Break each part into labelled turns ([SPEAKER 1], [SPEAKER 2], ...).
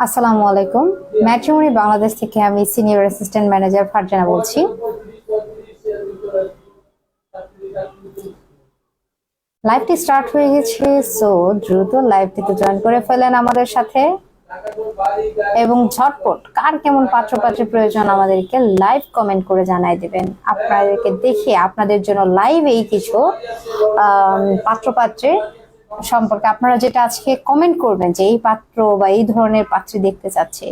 [SPEAKER 1] আসসালামু আলাইকুম। ম্যাট্রিমনি বাংলাদেশ থেকে আমি সিনিয়র অ্যাসিস্ট্যান্ট ম্যানেজার ফারজানা বলছি। লাইভটি স্টার্ট হয়ে গেছে সো দ্রুত লাইভটিতে জয়েন করে ফেলেন আমাদের সাথে। এবং ঝটপট, কার কেমন পাত্র পাত্রের প্রয়োজন আমাদেরকে লাইভ কমেন্ট করে জানাই দিবেন। আপনাদেরকে দেখে আপনাদের জন্য লাইভ এই কিছু পাত্র পাত্রে সম্পর্কে আপনারা যেটা আজকে কমেন্ট করবেন যে এই পাত্র বা এই ধরনের পাত্রী দেখতে চাচ্ছে,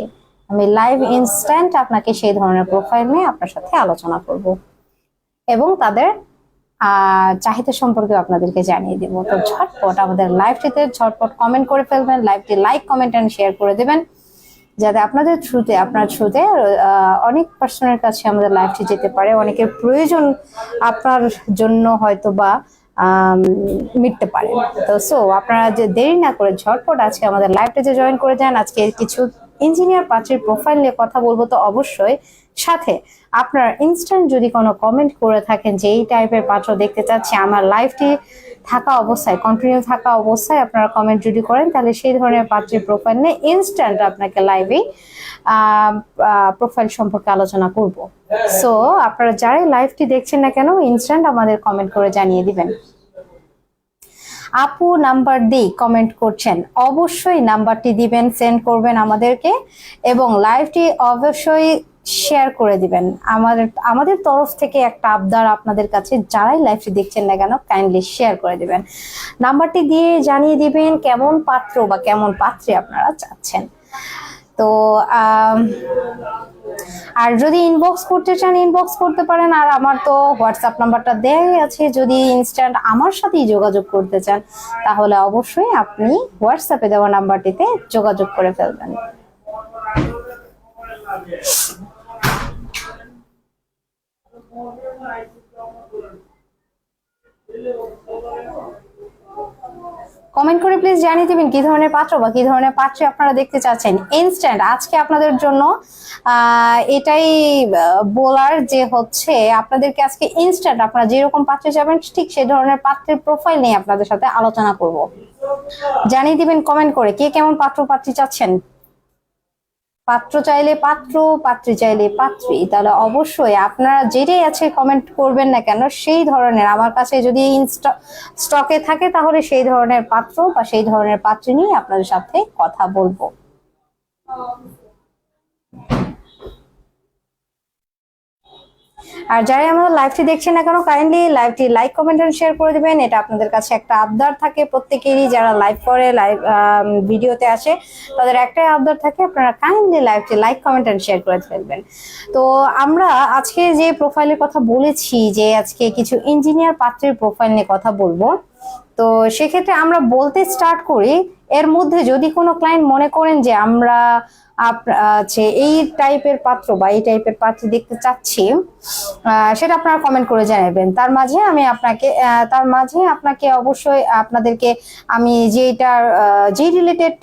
[SPEAKER 1] আমি লাইভ ইনস্ট্যান্ট আপনাকে সেই ধরনের প্রোফাইল নিয়ে আপনার সাথে আলোচনা করব। এবং তাদের চাহিদা সম্পর্কে আপনাদেরকে জানিয়ে দেব। তো ঝটপট আমাদের লাইভটিতে ঝটপট কমেন্ট করে ফেলবেন, লাইভটি লাইক কমেন্ট এন্ড শেয়ার করে দেবেন, যাতে আপনাদের থ্রুতে আপনার থ্রুতে অনেক পার্সনের কাছে আমাদের লাইভটি যেতে পারে। অনেকের প্রয়োজন আপনার জন্য হয়তো বা মিটতে পারে। তো সো আপনারা যে দেরি না করে ঝটপট আজকে আমাদের লাইভটিতে জয়েন করে যান। আজকে কিছু ইঞ্জিনিয়ার পাত্রের প্রোফাইল নিয়ে কথা বলব তো অবশ্যই। সাথে আপনার ইনস্ট্যান্ট যদি কোনো কমেন্ট করে থাকেন যে এই টাইপের পাত্র দেখতে চাচ্ছি, আমার লাইভটি থাকা অবস্থায় কন্টিনিউ থাকা অবস্থায় আপনারা কমেন্ট যদি করেন, তাহলে সেই ধরনের পাত্রের প্রোফাইল নিয়ে ইনস্ট্যান্ট আপনাকে লাইভে প্রোফাইল সম্পর্কে আলোচনা করব। সো আপনারা যারাই লাইভটি দেখছেন না কেন ইনস্ট্যান্ট আমাদের কমেন্ট করে জানিয়ে দিবেন। আপু নাম্বার দিই কমেন্ট করছেন। অবশ্যই নাম্বারটি দিবেন সেন্ড করবেন আমাদেরকে এবং লাইভটি অবশ্যই শেয়ার করে দিবেন। আমাদের আমাদের তরফ থেকে একটা আবদার আপনাদের কাছে, যারাই লাইভটি দেখছেন না কেন কাইন্ডলি শেয়ার করে দিবেন। নাম্বারটি দিয়ে জানিয়ে দিবেন কেমন পাত্র বা কেমন পাত্রে আপনারা চাচ্ছেন। তো আর যদি ইনবক্স করতে চান ইনবক্স করতে পারেন। আর আমার তো হোয়াটসঅ্যাপ নাম্বারটা দেয়াই আছে। যদি ইনস্ট্যান্ট আমার সাথেই যোগাযোগ করতে চান, তাহলে অবশ্যই আপনি হোয়াটসঅ্যাপে দেওয়া নাম্বারটিতে যোগাযোগ করে ফেলবেন। কমেন্ট করে প্লিজ জানিয়ে দিবেন কি ধরনের পাত্র বা কি ধরনের পাত্রে আপনারা দেখতে চাচ্ছেন। ইনস্ট্যান্ট আজকে আপনাদের জন্য এটাই বলার যে হচ্ছে, আপনাদেরকে আজকে ইনস্ট্যান্ট আপনারা যেরকম পাত্রে যাবেন, ঠিক সেই ধরনের পাত্রের প্রোফাইল নিয়ে আপনাদের সাথে আলোচনা করব। জানিয়ে দিবেন কমেন্ট করে কে কেমন পাত্র পাত্রী চাচ্ছেন। পাত্র চাইলে পাত্র, পাত্রী চাইলে পাত্রী। তাহলে অবশ্যই আপনারা যেটাই আছে কমেন্ট করবেন না কেন, সেই ধরনের, আমার কাছে যদি স্টকে থাকে তাহলে সেই ধরনের পাত্র বা সেই ধরনের পাত্রী নিয়ে আপনাদের সাথে কথা বলব। আর যারা আমাদের লাইভটি দেখছেন না কেন কাইন্ডলি লাইভটি লাইক কমেন্ট এন্ড শেয়ার করে দিবেন। এটা আপনাদের কাছে একটা আবদার থাকে প্রত্যেকেরই, যারা লাইভ করে লাইভ ভিডিওতে আসে, তাদের একটাই আবদার থাকে, আপনারা কাইন্ডলি লাইভটি লাইক কমেন্ট এন্ড শেয়ার করে ফেলবেন। তো আমরা আজকে যে প্রোফাইলের কথা বলেছি, যে আজকে কিছু ইঞ্জিনিয়ার পাত্রের প্রোফাইল নিয়ে কথা বলব, তো সেক্ষেত্রে আমরা বলতে স্টার্ট করি, এর মধ্যে যদি কোনো ক্লায়েন্ট মনে করেন যে আমরা আহ, এই টাইপের পাত্র বা এই টাইপের পাত্র দেখতে চাচ্ছি সেটা আপনারা কমেন্ট করে জানাবেন। তার মাঝে আমি আপনাকে তার মাঝে আপনাকে অবশ্যই আপনাদেরকে আমি যেটা যে রিলেটেড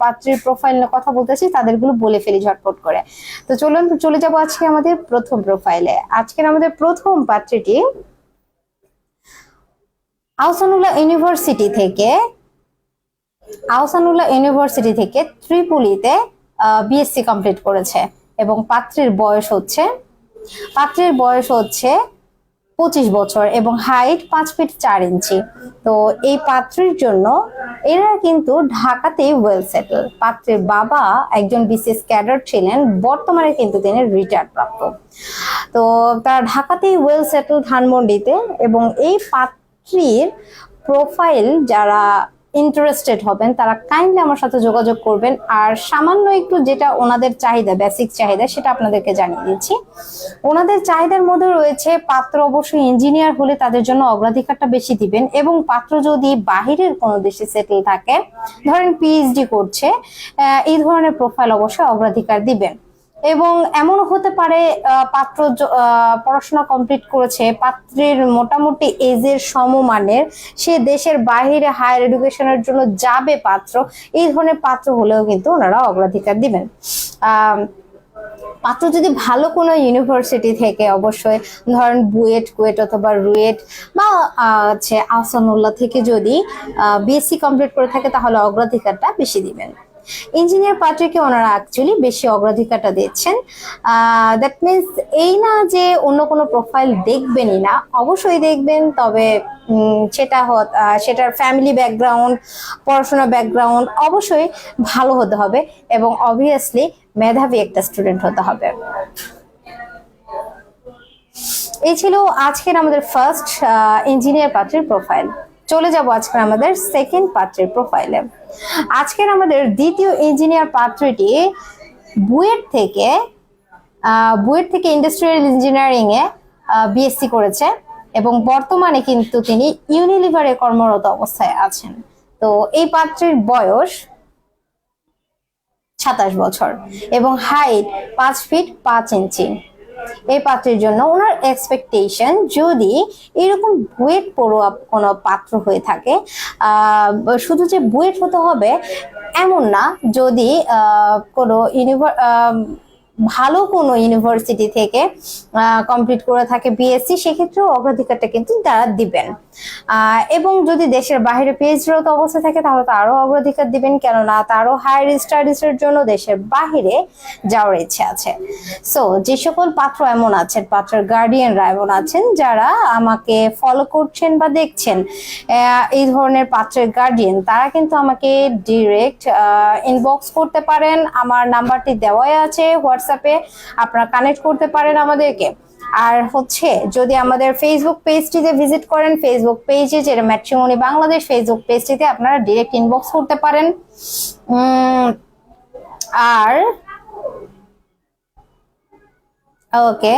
[SPEAKER 1] পাত্রের প্রোফাইল কথা বলতেছি তাদেরগুলো বলে ফেলি ঝটপট করে। তো চলুন চলে যাব আজকে আমাদের প্রথম প্রোফাইলে আজকের আমাদের প্রথম পাত্রটি আহসানুল্লাহ ইউনিভার্সিটি থেকে আহসানুল্লাহ ইউনিভার্সিটি থেকে ত্রিপুলিতে বিএসসি কমপ্লিট করেছে এবং পাত্রের বয়স হচ্ছে, পাত্রের বয়স হচ্ছে পঁচিশ বছর এবং হাইট পাঁচ ফিট চার ইঞ্চি তো এই পাত্রের জন্য এরা কিন্তু ঢাকাতেই ওয়েল সেটেল পাত্রের বাবা একজন বিসিএস ক্যাডার ছিলেন, বর্তমানে কিন্তু তিনি রিটায়ার প্রাপ্ত। তো তারা ঢাকাতেই ওয়েল সেটেল ধানমন্ডিতে এবং এই পাত্রীর প্রোফাইল যারা ইন্টারেস্টেড হবেন, তারা কাইন্ডলি আমার সাথে যোগাযোগ করবেন। আর সামান্য একটু যেটা ওনাদের চাহিদা বেসিক চাহিদা, সেটা আপনাদেরকে জানিয়ে দিচ্ছি। ওনাদের চাহিদার মধ্যে রয়েছে পাত্র অবশ্যই ইঞ্জিনিয়ার হলে তাদের জন্য অগ্রাধিকারটা বেশি দিবেন এবং পাত্র যদি বাহিরের কোনো দেশে সেটেল থাকে, ধরেন পিএইচডি করছে এই ধরনের প্রোফাইল অবশ্যই অগ্রাধিকার দিবেন। এবং এমনও হতে পারে পাত্র পড়াশোনা কমপ্লিট করেছে, পাত্রের মোটামুটি এজের সমমানের, সে দেশের বাইরে হায়ার এডুকেশনের জন্য যাবে পাত্র, এই ধরনের পাত্র হলেও কিন্তু ওনারা অগ্রাধিকার দিবেন। পাত্র যদি ভালো কোনো ইউনিভার্সিটি থেকে অবশ্যই ধরেন বুয়েট, কুয়েট অথবা রুয়েট বা হচ্ছে আহসানুল্লাহ থেকে যদি বিএসসি কমপ্লিট করে থাকে, তাহলে অগ্রাধিকারটা বেশি দিবেন। ইঞ্জিনিয়ার পাত্রকে ওনারা অ্যাকচুয়ালি বেশি অগ্রাধিকারটা দিচ্ছেন। দ্যাট মিনস এই না যে অন্য কোনো প্রোফাইল দেখবেনই না, অবশ্যই দেখবেন, তবে সেটা সেটার ফ্যামিলি ব্যাকগ্রাউন্ড পড়াশোনা ব্যাকগ্রাউন্ড অবশ্যই ভালো হতে হবে এবং অবভিয়াসলি মেধাবী একটা স্টুডেন্ট হতে হবে। এই ছিল আজকের আমাদের ফার্স্ট ইঞ্জিনিয়ার পাত্রের প্রোফাইল চলে যাব আজকের আমাদের সেকেন্ড পাত্রের প্রোফাইলে আজকের আমাদের দ্বিতীয় ইঞ্জিনিয়ার পাত্রটি বুয়েট থেকে বুয়েট থেকে ইন্ডাস্ট্রিয়াল ইঞ্জিনিয়ারিং এ বিএসসি করেছে এবং বর্তমানে কিন্তু তিনি ইউনিলিভারে কর্মরত অবস্থায় আছেন। তো এই পাত্রের বয়স সাতাশ বছর এবং হাইট পাঁচ ফিট পাঁচ ইঞ্চি এই পাত্রের জন্য ওনার এক্সপেকটেশন যদি এরকম বুয়েট পড়ুয়া কোনো পাত্র হয়ে থাকে শুধু যে বুয়েট হতে হবে এমন না, যদি কোনো ইউনিভার ভালো কোনো ইউনিভার্সিটি থেকে কমপ্লিট করে থাকে বিএসসি সেক্ষেত্রেও অগ্রাধিকারটা কিন্তু তারা দিবেন। এবং যদি দেশের বাইরে পিএইচডিরত অবস্থা থাকে, তাহলে তারও অগ্রাধিকার দিবেন, কেননা তারও হায়ার স্টাডিজের জন্য দেশের বাহিরে যাওয়ার ইচ্ছে আছে। সো যে সকল পাত্র এমন আছেন, পাত্রের গার্ডিয়ানরা এমন আছেন, যারা আমাকে ফলো করছেন বা দেখছেন এই ধরনের পাত্রের গার্ডিয়ান তারা কিন্তু আমাকে ডিরেক্ট ইনবক্স করতে পারেন। আমার নাম্বারটি দেওয়াই আছে হোয়াটসঅ্যাপে আপনারা কানেক্ট করতে পারেন আমাদেরকে। আর হচ্ছে, যদি আমাদের ফেসবুক পেজটিতে ভিজিট করেন ফেসবুক পেজে যেটা ম্যাট্রিমনি বাংলাদেশ ফেসবুক পেজটিতে আপনারা ডিরেক্ট ইনবক্স করতে পারেন। আর ওকে